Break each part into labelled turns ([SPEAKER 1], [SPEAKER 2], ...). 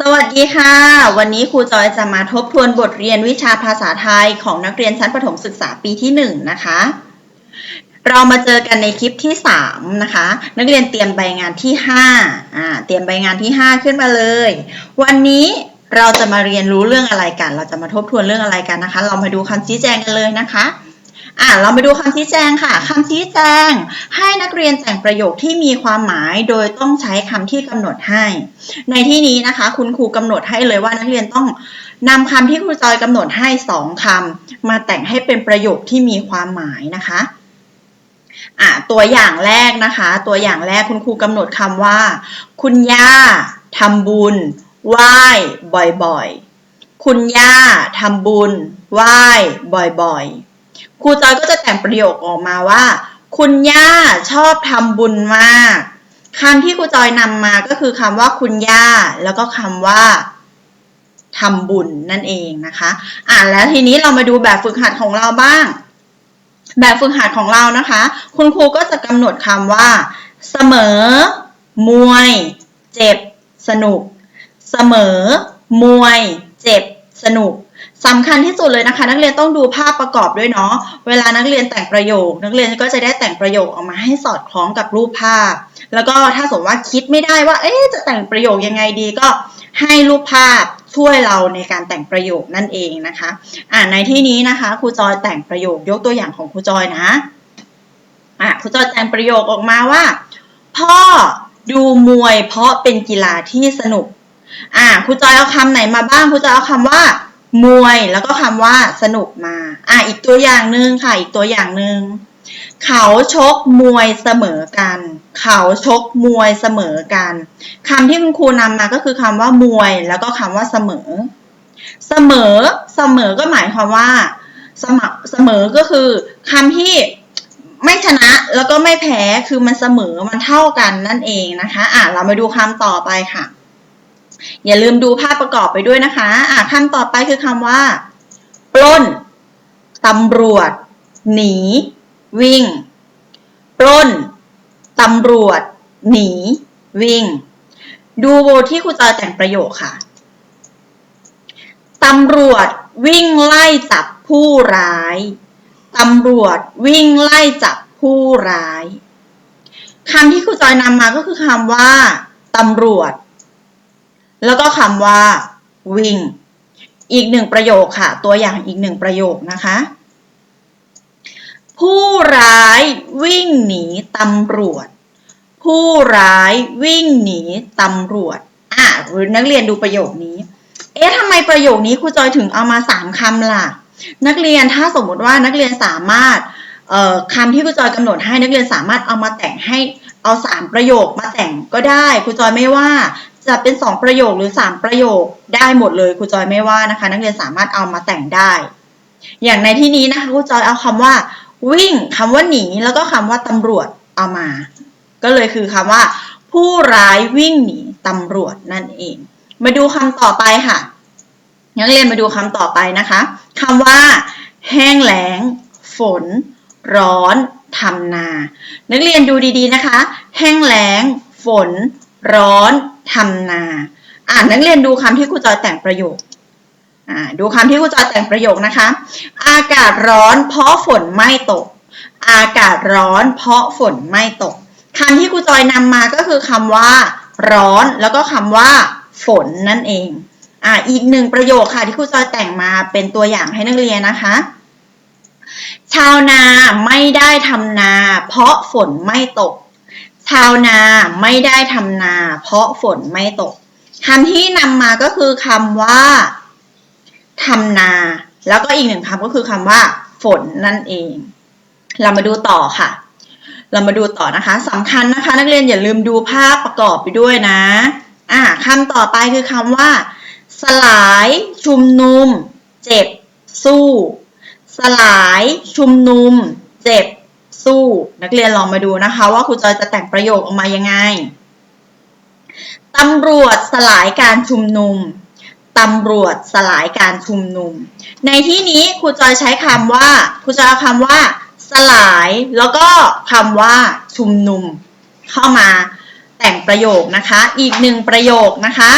[SPEAKER 1] สวัสดีค่ะ วันนี้ครูจอยจะมาทบทวนบทเรียนวิชาภาษาไทยของนักเรียนชั้นประถมศึกษาปีที่ 1 นะคะ เรามาเจอกันในคลิปที่ 3 นะคะ นักเรียนเตรียมใบงานที่5อ่าเตรียมใบงานที่ 5 ขึ้นมาเลย วันนี้เราจะมาเรียนรู้เรื่องอะไรกัน เราจะมาทบทวนเรื่องอะไรกันนะคะ เรามาดูคำชี้แจงกันเลยนะคะ อ่าเราไปดูคำชี้แจงค่ะคำชี้แจง ให้นักเรียนแต่งประโยคที่มีความหมายโดยต้องใช้คำที่กำหนดให้ ในที่นี้นะคะ คุณครูกำหนดให้เลยว่านักเรียนต้องนำคำที่ครูจอยกำหนดให้สองคำมาแต่งให้เป็นประโยคที่มีความหมายนะคะอะตัวอย่างแรกนะคะ ตัวอย่างแรกคุณครูกำหนดคำว่า คุณย่าทำบุญไหว้บ่อยๆ คุณย่าทำบุญไหว้บ่อยๆ ครูจอยก็จะแต่งประโยคออกมาว่า คุณย่าชอบทำบุญมากคำที่ครูจอยนำมาก็คือคำว่าคุณย่า แล้วก็คำว่าทำบุญนั่นเองนะคะ อ่านแล้วทีนี้เรามาดูแบบฝึกหัดของเราบ้าง แบบฝึกหัดของเรานะคะ คุณครูก็จะกำหนดคำว่า เสมอ มวย เจ็บ สนุก เสมอ มวย เจ็บ สนุก สำคัญที่สุดเลยนะคะ นักเรียนต้องดูภาพประกอบด้วยเนาะเวลานักเรียนแต่งประโยค นักเรียนก็จะได้แต่งประโยคออกมาให้สอดคล้องกับรูปภาพ แล้วก็ถ้าสมมติว่าคิดไม่ได้ว่า เอ๊ะจะแต่งประโยคยังไงดีก็ให้รูปภาพช่วยเราในการแต่งประโยคนั่นเองนะคะอ่าในที่นี้นะคะครูจอยแต่งประโยคยกตัวอย่างของครูจอยนะอะครูจอยแต่งประโยคออกมาว่า พ่อดูมวยเพราะเป็นกีฬาที่สนุกอ่าครูจอยเอาคำไหนมาบ้างครูจอยเอาคำว่า มวยแล้วก็คำว่าสนุกมา อ่าอีกตัวอย่างหนึ่งค่ะ อีกตัวอย่างหนึ่งเขาชกมวยเสมอกัน เขาชกมวยเสมอกันคำที่คุณครูนำมาก็คือคำว่ามวยแล้วก็คำว่าเสมอ เสมอเสมอก็หมายความว่าเสมอเสมอก็คือคำที่ไม่ชนะแล้วก็ไม่แพ้คือมันเสมอมันเท่ากันนั่นเองนะคะ อะเรามาดูคำต่อไปค่ะ อย่าลืมดูภาพประกอบไปด้วยนะคะอะคำต่อไปคือคำว่า ปล้นตำรวจ หนี วิ่ง ปล้นตำรวจ หนี วิ่ง ดูโบที่ครูจอยแต่งประโยคค่ะตำรวจวิ่งไล่จับผู้ร้าย ตำรวจวิ่งไล่จับผู้ร้ายคำที่ครูจอยนำมาก็คือคำว่าตำรวจ แล้วก็คำว่าวิ่งอีกหนึ่งประโยคค่ะ ตัวอย่างอีกหนึ่งประโยคนะคะ ผู้ร้ายวิ่งหนีตำรวจ ผู้ร้ายวิ่งหนีตำรวจอะหรือนักเรียนดูประโยคนี้ เอ๊ะทำไมประโยคนี้ครูจอยถึงเอามาสามคำล่ะ นักเรียนถ้าสมมติว่านักเรียนสามารถคำที่ครูจอยกำหนดให้นักเรียนสามารถเอามาแต่งให้เอาสามประโยคมาแต่งก็ได้ครูจอยไม่ว่า จะเป็นสองประโยคหรือสามประโยคได้หมดเลยครูจอยไม่ว่านะคะ นักเรียนสามารถเอามาแต่งได้ อย่างในที่นี้นะคะครูจอยเอาคำว่า วิ่งคำว่าหนีแล้วก็คำว่าตำรวจเอามา ก็เลยคือคำว่า ผู้ร้ายวิ่งหนีตำรวจนั่นเอง มาดูคำต่อไปค่ะนักเรียนมาดูคำต่อไปนะคะคำว่า แห้งแล้ง ฝน ร้อนทำนา นักเรียนดูดีๆนะคะ แห้งแล้ง ฝน ร้อน ทำนา อ่านนักเรียนดูคำที่ครูจอยแต่งประโยคอ่าดูคำที่ครูจอยแต่งประโยคนะคะ อากาศร้อนเพราะฝนไม่ตก อากาศร้อนเพราะฝนไม่ตกคำที่ครูจอยนำมาก็คือคำว่า ร้อนแล้วก็คำว่า ฝนนั่นเองอ่าอีกหนึ่งประโยคค่ะที่ครูจอยแต่งมาเป็นตัวอย่างให้นักเรียนนะคะ ชาวนาไม่ได้ทำนา เพราะฝนไม่ตก ชาวนาไม่ได้ทำนา เพราะฝนไม่ตกคำที่นำมาก็คือคำว่าทำนา แล้วก็อีกหนึ่งคำก็คือคำว่า ฝนนั่นเอง เรามาดูต่อค่ะ เรามาดูต่อนะคะสำคัญนะคะ นักเรียนอย่าลืมดูภาพประกอบไปด้วยนะอ่าคำต่อไปคือคำว่า สลาย ชุมนุม เจ็บ สู้ สลาย ชุมนุม เจ็บ สู้ นักเรียนลองมาดูนะคะ ว่าครูจอยจะแต่งประโยคออกมายังไงตำรวจสลายการชุมนุมตำรวจสลายการชุมนุม ในที่นี้ครูจอยใช้คำว่าครูจอยเอาคำว่า สลายแล้วก็คำว่าชุมนุม เข้ามาแต่งประโยคนะคะ อีกหนึ่งประโยคนะคะ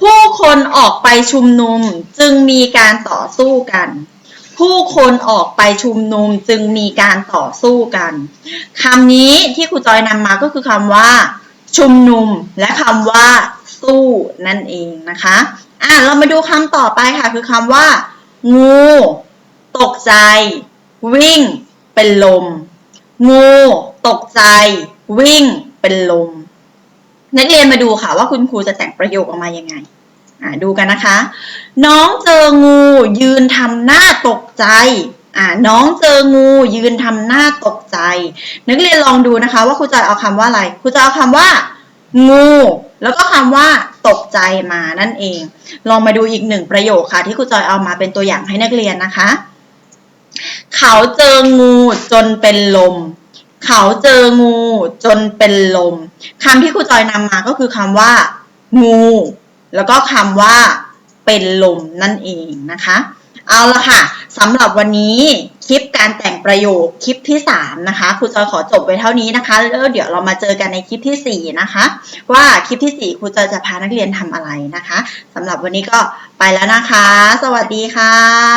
[SPEAKER 1] ผู้คนออกไปชุมนุมจึงมีการต่อสู้กัน ผู้คนออกไปชุมนุมจึงมีการต่อสู้กันคำนี้ที่ครูจอยนำมาก็คือคำว่า ชุมนุมและคำว่า สู้นั่นเองนะคะอะเรามาดูคำต่อไปค่ะ คือคำว่า งู ตกใจ วิ่ง เป็นลม งู ตกใจ วิ่ง เป็นลมนักเรียนมาดูค่ะว่าคุณครูจะแต่งประโยคออกมายังไง อ่าดูกันนะคะ น้องเจองูยืนทำหน้าตกใจอ่าน้องเจองูยืนทำหน้าตกใจ นักเรียนลองดูนะคะว่าครูจะเอาคำว่าอะไรครูจะเอาคำว่า งู แล้วก็คำว่าตกใจมานั่นเอง ลองมาดูอีกหนึ่งประโยคค่ะ ที่ครูจอยเอามาเป็นตัวอย่างให้นักเรียนนะคะ เขาเจองูจนเป็นลม เขาเจองูจนเป็นลมคำที่ครูจอยนำมาก็คือคำว่า งู แล้วก็คำว่าเป็นลมนั่นเองนะคะ เอาละค่ะสำหรับวันนี้คลิปการแต่งประโยคคลิปที่ 3 นะคะครูจอยขอจบไว้เท่านี้นะคะแล้วเดี๋ยวเรามาเจอกันในคลิปทีสี่4 นะคะ ว่าคลิปทีสี่ 4ครูจอยจะพานักเรียนทำอะไรนะคะสำหรับวันนี้ก็ไปแล้วนะคะ สวัสดีค่ะ